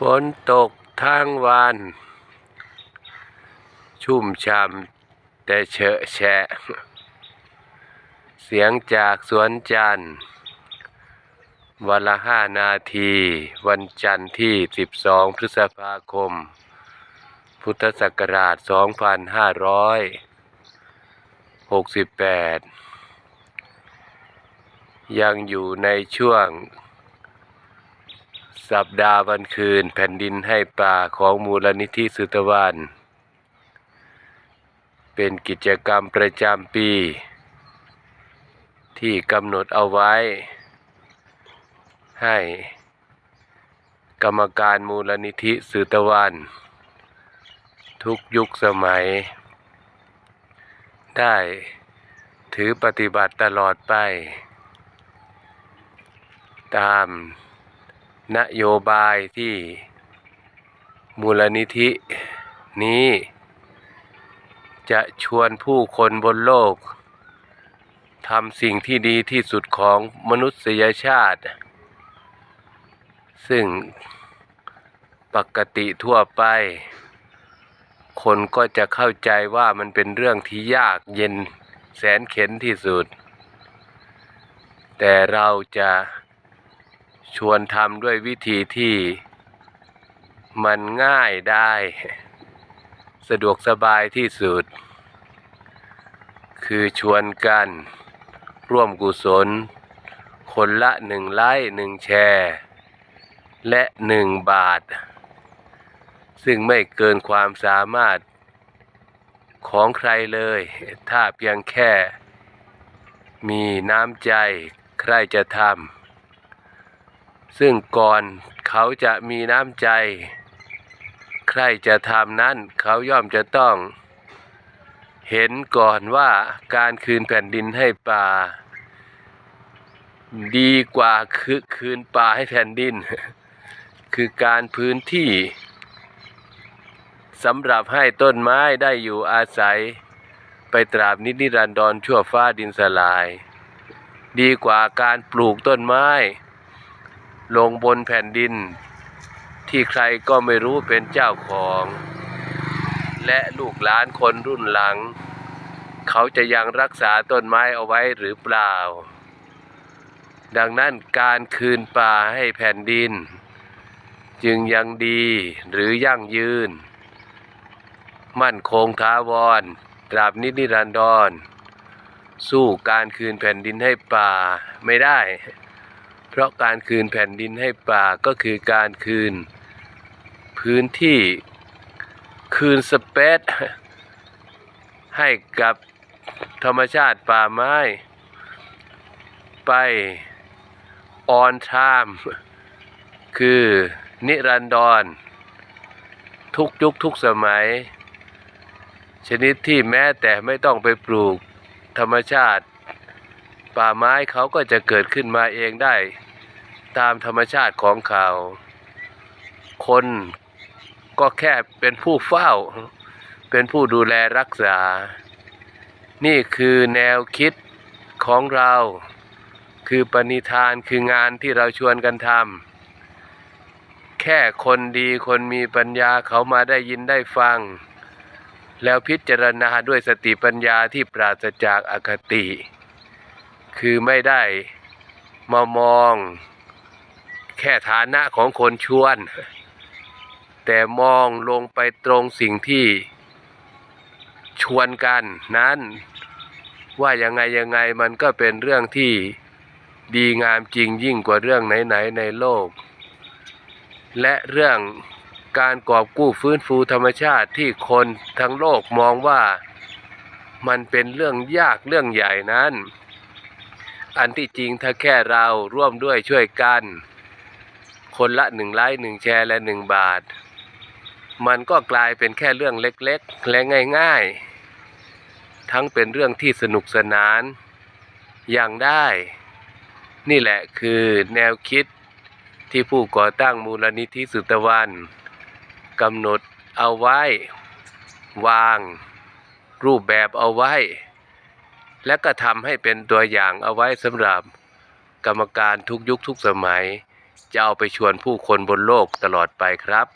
ฝนตกทั้งวัน ชุ่มช่ำแต่เฉอะแฉะ เสียงจากสวนจันทร์วันละห้านาที วันจันทร์ที่ 12 พฤษภาคม พุทธศักราช 2568 ยังอยู่ในช่วง สัปดาห์วันคืนแผ่นดินให้ป่าของมูลนิธิสุตวันเป็นกิจกรรมประจำปี ที่กำหนดเอาไว้ ให้ กรรมการมูลนิธิสุตวันทุกยุคสมัย ได้ถือปฏิบัติตลอดไป ตาม นโยบายที่มูลนิธินี้ จะชวนผู้คนบนโลกทำสิ่งที่ดีที่สุดของมนุษยชาติ ซึ่งปกติทั่วไป คนก็จะเข้าใจว่ามันเป็นเรื่องที่ยากเย็นแสนเข็นที่สุด แต่เราจะ ชวนทำด้วยวิธีที่มันง่ายได้ สะดวกสบายที่สุด คือชวนกันร่วมกุศล คนละหนึ่งไลค์หนึ่งแชร์ และหนึ่งบาท ซึ่งไม่เกินความสามารถของใครเลย ถ้าเพียงแค่มีน้ำใจใครจะทำ ซึ่งก่อนเขาจะมีน้ำใจ ใครจะทำนั้นเขาย่อมจะต้อง เห็นก่อนว่าการคืนแผ่นดินให้ป่า ดีกว่าคือคืนป่าให้แผ่นดิน คือการพื้นที่สำหรับให้ต้นไม้ได้อยู่อาศัย ไปตราบนิดนิรันดรชั่วฟ้าดินสลาย ดีกว่าการปลูกต้นไม้ ลงบนแผ่นดิน ที่ใครก็ไม่รู้เป็นเจ้าของ และลูกหลานคนรุ่นหลัง เขาจะยังรักษาต้นไม้เอาไว้หรือเปล่า ดังนั้นการคืนป่าให้แผ่นดิน จึงยังดีหรือยั่งยืน มั่นคงท้าวรตราบนิดนิรันดร สู้การคืนแผ่นดินให้ป่าไม่ได้ เพราะการคืนแผ่นดินให้ป่าก็คือการคืนพื้นที่คืนสเปซให้กับธรรมชาติป่าไม้ ไปออนไทม์คือนิรันดร ทุกยุคทุกสมัย ชนิดที่แม้แต่ไม่ต้องไปปลูกธรรมชาติ ป่าไม้เขาก็จะเกิดขึ้นมาเองได้ ตามธรรมชาติของเขา คนก็แค่เป็นผู้เฝ้า เป็นผู้ดูแลรักษา นี่คือแนวคิดของเรา คือปณิธานคืองานที่เราชวนกันทำ แค่คนดีคนมีปัญญาเขามาได้ยินได้ฟัง แล้วพิจารณาด้วยสติปัญญาที่ปราศจากอคติ คือไม่ได้มามอง แค่ฐานะของคนชวน แต่มองลงไปตรงสิ่งที่ชวนกันนั้น ว่ายังไงยังไงมันก็เป็นเรื่องที่ดีงามจริงยิ่งกว่าเรื่องไหนๆในโลก และเรื่องการกอบกู้ฟื้นฟูธรรมชาติที่คนทั้งโลกมองว่ามันเป็นเรื่องยากเรื่องใหญ่นั้น อันที่จริงถ้าแค่เราร่วมด้วยช่วยกัน คนละหนึ่งไลค์หนึ่งแชร์และหนึ่งบาท มันก็กลายเป็นแค่เรื่องเล็กๆ และง่ายๆ ทั้งเป็นเรื่องที่สนุกสนาน อย่างได้ นี่แหละคือแนวคิดที่ผู้ก่อตั้งมูลนิธิสุตวันกำหนดเอาไว้ วาง รูปแบบเอาไว้ และก็ทำให้เป็นตัวอย่างเอาไว้สำหรับกรรมการทุกยุคทุกสมัย จะเอาไปชวนผู้คนบนโลกตลอดไปครับ